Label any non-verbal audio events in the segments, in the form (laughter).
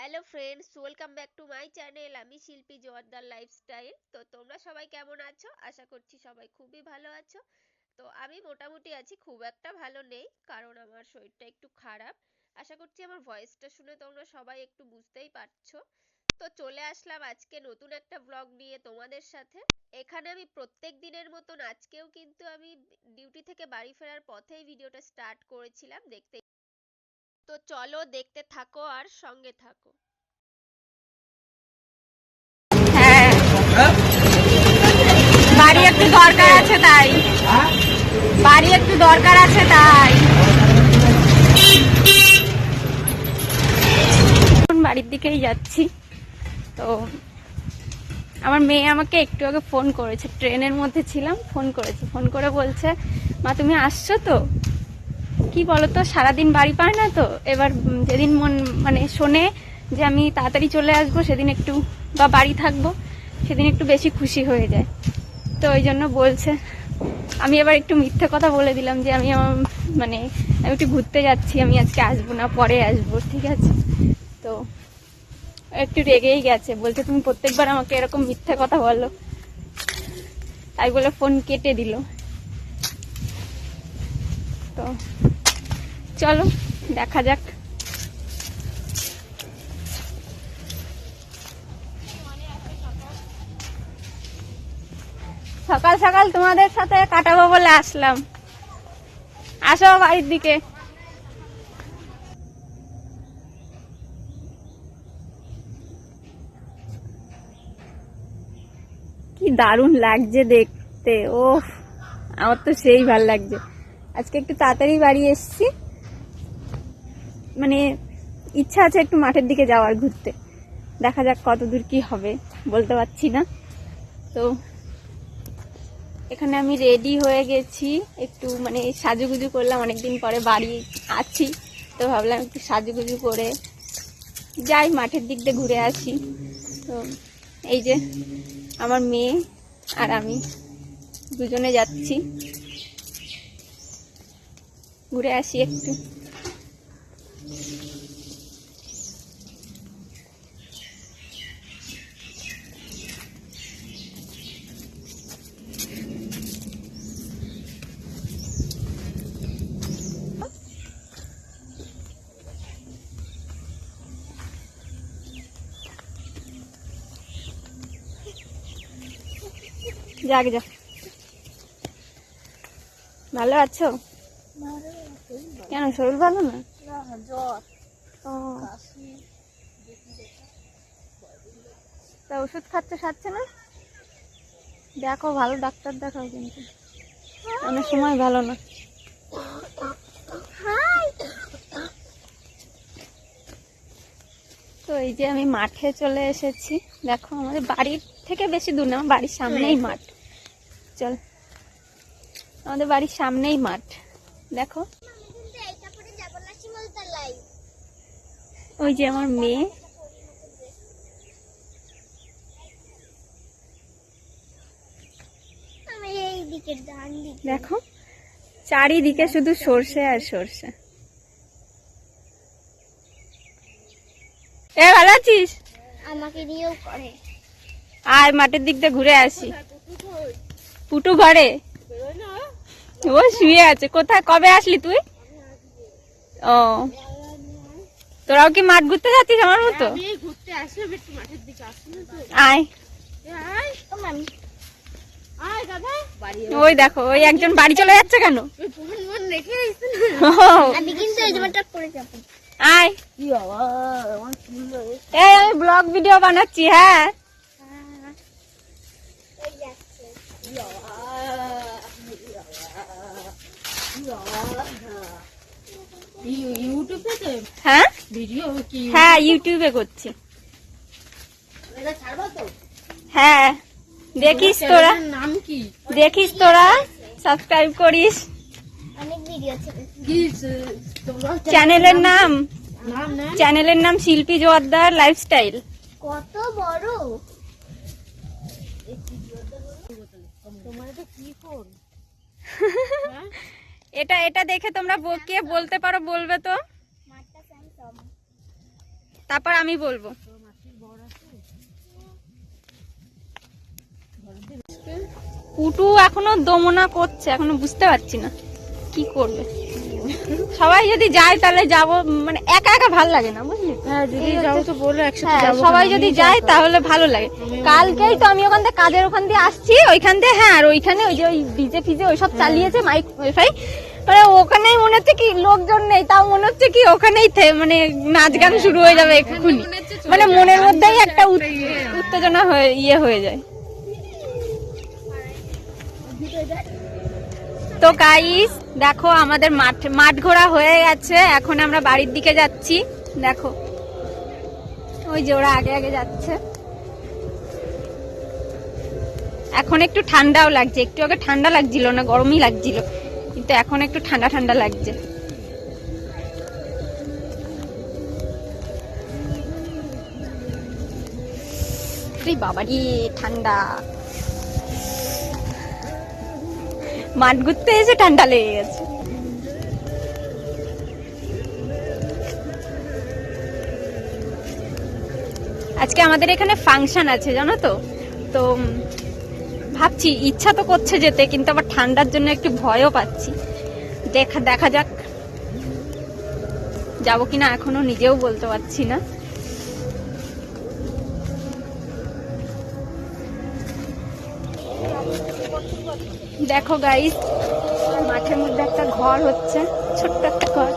Hello friends welcome back to my channel আমি Shilpi Joardar lifestyle তো তোমরা সবাই কেমন আছো? আশা করছি সবাই খুবই ভালো আছো। তো আমি মোটামুটি আছি, খুব একটা ভালো নেই, কারণ আমার শরীরটা একটু খারাপ। আশা করছি আমার ভয়েসটা শুনে তোমরা সবাই একটু বুঝতেই পারছ। তো চলে আসলাম আজকে নতুন একটা ব্লগ নিয়ে তোমাদের সাথে। এখানে আমি প্রত্যেক দিনের মতন আজকেও কিন্তু আমি ডিউটি থেকে বাড়ি ফেরার পথেই ভিডিওটা স্টার্ট করেছিলাম দেখতে তো চলো দেখতে থাকো আর সঙ্গে থাকো। হ্যাঁ। বাড়ি একটু দরকার আছে তাই। বাড়ি একটু দরকার আছে তাই। বাড়ির দিকেই যাচ্ছি। তো আমার মেয়ে আমাকে একটু আগে ফোন করেছে। ট্রেনের মধ্যে ছিলাম, ফোন করেছে। ফোন করে বলছে, মা, তুমি আসছো তো? কি বলতো, সারাদিন বাড়ি পায় না তো। এবার যেদিন মন মানে শোনে যে আমি তাড়াতাড়ি চলে আসব, সেদিন একটু বা বাড়ি থাকব, সেদিন একটু বেশি খুশি হয়ে যায়। তো ওই জন্য বলছে। আমি এবার একটু মিথ্যে কথা বলে দিলাম যে আমি আমার মানে আমি একটু ঘুরতে যাচ্ছি, আমি আজকে আসব না, পরে আসব, ঠিক আছে? তো একটু রেগেই গেছে। বলছে, তুমি প্রত্যেকবার আমাকে এরকম মিথ্যে কথা বলো। তাই বলে ফোন কেটে দিল। তো চলো, দেখা যাক। সকাল সকাল তোমাদের সাথে কাটাবো বলে আসলাম। আসো বাড়ির দিকে। কি দারুণ লাগছে দেখতে ও আমার তো সেই ভালো লাগছে। আজকে একটু তাড়াতাড়ি বাড়ি এসছি। মানে ইচ্ছা আছে একটু মাঠের দিকে যাওয়ার ঘুরতে। দেখা যাক কত দূর কি হবে, বলতে পারছি না। তো এখানে আমি রেডি হয়ে গেছি, একটু মানে সাজুগুজু করলাম, অনেকদিন পরে বাড়ি আছি, তো ভাবলাম একটু সাজুগুজু করে যাই, মাঠের দিক দিয়ে ঘুরে আসি। তো এই যে আমার মেয়ে আর আমি দুজনে যাচ্ছি। ঘুরে আসি একটু। যাক যা। ভালো আছো। কেন শরীর ভালো না? তা ওষুধ খাচ্ছে, সারছে না? দেখো, ভালো ডাক্তার দেখাও কিন্তু। অনেক সময় ভালো না। তো এই যে আমি মাঠে চলে এসেছি। দেখো, আমাদের বাড়ির থেকে বেশি দূর না বাড়ির সামনেই মাঠ। চল, আমাদের বাড়ির সামনেই মাঠ। দেখো ওই যে আমার মেয়ে। দেখো চারিদিকে শুধু সর্ষে আর সর্ষে। এ ভালো আছিস? আমাকে নিয়েও করে। আয় মাঠের দিক দিয়ে ঘুরে আসি। পুটু ঘরে? ও শুয়ে আছে। কোথায়? কবে আসলি তুই? ও। তোরাও কি মাঠ ঘুরতে যাচ্ছিস আমার মতো? আয়। দাদা বাড়ি ওই দেখো ওই একজন বাড়ি চলে যাচ্ছে কেন? আয়। এই আমি ব্লগ ভিডিও বানাচ্ছি হ্যাঁ। যাচ্ছে। ইউটিউবে তো হ্যাঁ? ভিডিও কি? হ্যাঁ ইউটিউবে করছি। এটা ছাড়বা তো? হ্যাঁ। দেখিস তোরা। নাম কি? দেখিস তোরা। সাবস্ক্রাইব করিস। অনেক ভিডিও চ্যানেলের নাম নাম। চ্যানেলের নাম শিল্পী জোয়ারদার লাইফস্টাইল কত বড়? তোমার কি ফোন (laughs) এটা এটা দেখে তোমরা কে বলতে পারো বলবে তো? তারপর আমি বলব। পুটু এখনও দমনা করছে এখনও বুঝতে পারছি না কি করবে। সবাই যদি যায় তাহলে যাব মানে একা একা ভালো লাগে না বুঝলি? হ্যাঁ যদি যাও তো বলো একসাথে হ্যাঁ সবাই যদি যায় তাহলে ভালো লাগে। কালকেই তো আমি ওখান থেকে কাজের ওখান দিয়ে আসছি ওইখান দিয়ে হ্যাঁ আর ওইখানে ওই যে ওই ডিজে ফিজে ওইসব চালিয়েছে মাইক ওয়াইফাই। মানে ওখানেই মনে হচ্ছে কি লোকজন নেই, তাও মনে হচ্ছে কি ওখানেই মানে নাচ গান শুরু হয়ে যাবে এক্ষুনি। মানে মনের মধ্যেই একটা উত্তেজনা হয়ে ইয়ে হয়ে যায়। তো গাইস দেখো আমাদের মাঠ মাঠ ঘোরা হয়ে গেছে, এখন আমরা বাড়ির দিকে যাচ্ছি। দেখো, ওই যে ওরা আগে আগে যাচ্ছে। এখন একটু ঠান্ডাও লাগছে, একটু আগে ঠান্ডা লাগছিল না, গরমই লাগছিল। কিন্তু এখন একটু ঠান্ডা ঠান্ডা লাগছে। বাবারি, ঠান্ডা। মাঠ ঘুরতে এসে ঠান্ডা লেগে গেছে। আজকে আমাদের এখানে ফাংশন আছে, জানো তো? তো ভাবছি, ইচ্ছা তো করছে যেতে, কিন্তু আবার ঠান্ডার জন্য একটু ভয়ও পাচ্ছি। দেখা দেখা যাক। যাব কিনা এখনও নিজেও বলতে পারছি না। দেখো গাইস মাঠের মধ্যে একটা ঘর হচ্ছে, ছোট্ট একটা ঘর।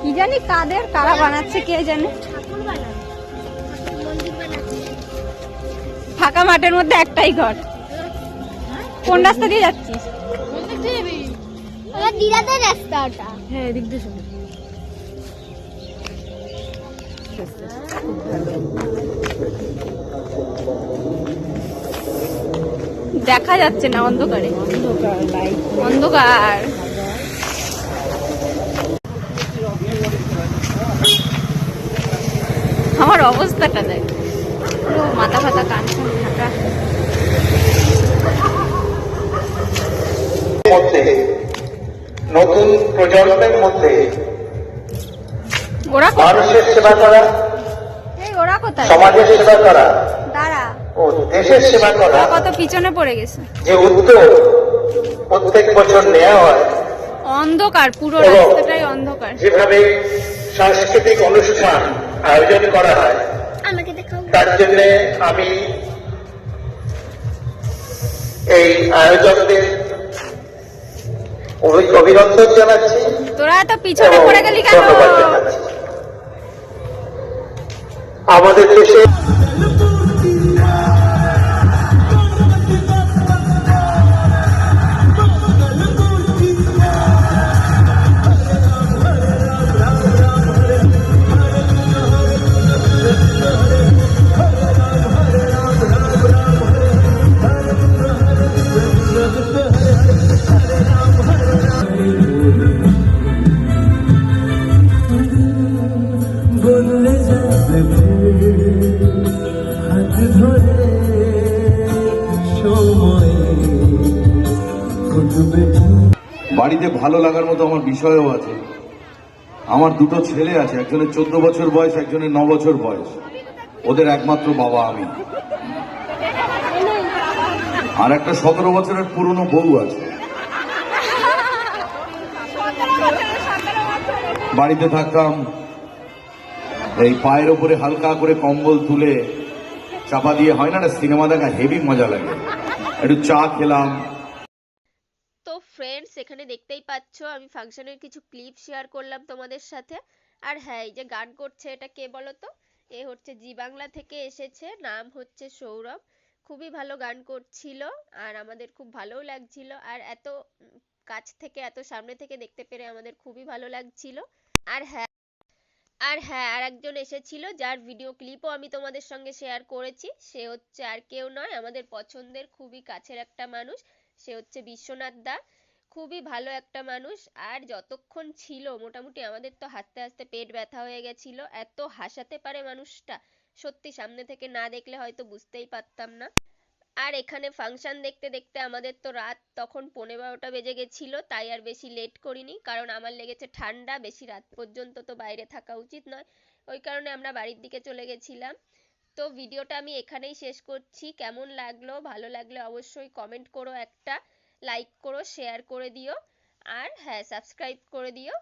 কি জানি কাদের, কারা বানাচ্ছে কে জানে? ফাঁকা মাঠের মধ্যে একটাই ঘর। কোন রাস্তা দিয়ে যাচ্ছিস? আমার দিদাদের রাস্তা ওটা। হ্যাঁ এদিক দিয়ে শোনো দেখা যাচ্ছে না অন্ধকারে। অন্ধকার। আমার অবস্থাটা দেখ। মাথা ফাতা কান মধ্যে নতুন প্রজন্মের মধ্যে মানুষের সেবা করা এই ওরা কোথায়? সমাজের সেবা করা। ও দেশের সেবা করা। কত পিছনে পড়ে গেছে। যে উদ্যোগ প্রত্যেক বছর নেওয়া হয়। অন্ধকার পুরো। রাস্তাটাই অন্ধকার। যেভাবে সাংস্কৃতিক অনুষ্ঠান আয়োজন করা হয়। আমাকে দেখাও। তার জন্য আমি এই আয়োজকদের অভি- অভিনন্দন জানাচ্ছি। তোরা এত পিছনে পড়ে গেলি কেন? আমাদের দেশে বাড়িতে ভালো লাগার মতো আমার বিষয়ও আছে। আমার দুটো ছেলে আছে, একজনের চোদ্দ বছর বয়স, একজনের ন বছর বয়স। ওদের একমাত্র বাবা আমি। আর একটা সতেরো বছরের পুরনো বউ আছে। বাড়িতে থাকতাম, এই পায়ের ওপরে হালকা করে কম্বল তুলে চাপা দিয়ে, হয় না সিনেমা দেখা হেভি মজা লাগে। একটু চা খেলাম। ফ্রেন্ডস এখানে দেখতেই পাচ্ছ, আমি ফাংশনের কিছু ক্লিপ শেয়ার করলাম তোমাদের সাথে। আর হ্যাঁ এই যে গান করছে, এটা কে বলো তো এ হচ্ছে জি বাংলা থেকে এসেছে, নাম হচ্ছে সৌরভ। খুবই ভালো গান করছিল, আর আমাদের খুব ভালোও লাগছিল। আর এত কাছ থেকে, এত সামনে থেকে দেখতে পেরে আমাদের খুবই ভালো লাগছিল। আর হ্যাঁ আর হ্যাঁ আর একজন এসেছিল, যার ভিডিও ক্লিপও আমি তোমাদের সঙ্গে শেয়ার করেছি। সে হচ্ছে আর কেউ নয়, আমাদের পছন্দের খুবই কাছের একটা মানুষ। সে হচ্ছে বিশ্বনাথ দা। খুবই ভালো একটা মানুষ। আর যতক্ষণ ছিল, মোটামুটি আমাদের তো হাসতে হাসতে পেট ব্যথা হয়ে গেছিল। এত হাসাতে পারে মানুষটা। সত্যি সামনে থেকে না দেখলে হয়তো বুঝতেই পারতাম না। আর এখানে ফাংশন দেখতে দেখতে আমাদের তো রাত তখন পনেরো বারোটা বেজে গেছিল, তাই আর বেশি লেট করিনি। কারণ আমার লেগেছে ঠান্ডা, বেশি রাত পর্যন্ত তো বাইরে থাকা উচিত নয়। ওই কারণে আমরা বাড়ির দিকে চলে গেছিলাম। তো ভিডিওটা আমি এখানেই শেষ করছি। কেমন লাগল, ভালো লাগলে অবশ্যই কমেন্ট করো একটা। লাইক করো শেয়ার করে দিও আর হ্যাঁ সাবস্ক্রাইব করে দিও।